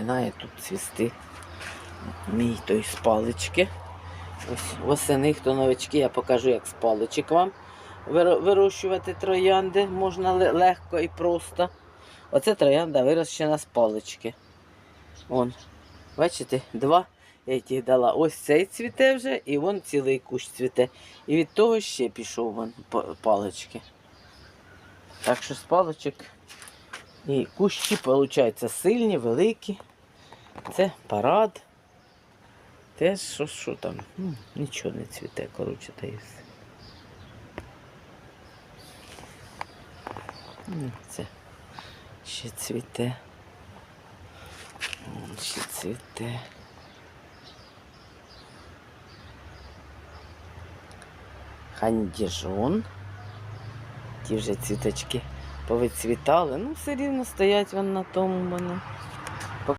починає тут цвісти мій той з палички. Ось восени, хто новички, я покажу, як з паличок вам вирощувати троянди можна легко і просто. Оце троянда вирощена з палички. Вон, бачите, два я їх дала. Ось цей цвіте вже, і вон цілий кущ цвіте. І від того ще пішов вон па- палички. Так що з паличок і кущі, виходить, сильні, великі. Це парад. Те, що, що там? Ну, нічого не цвіте, коротше, та і все. Ну, Це ще цвіте. Ще цвіте. Хандіжон. Ті вже цвіточки повицвітали. Ну, все рівно стоять вони на тому мене.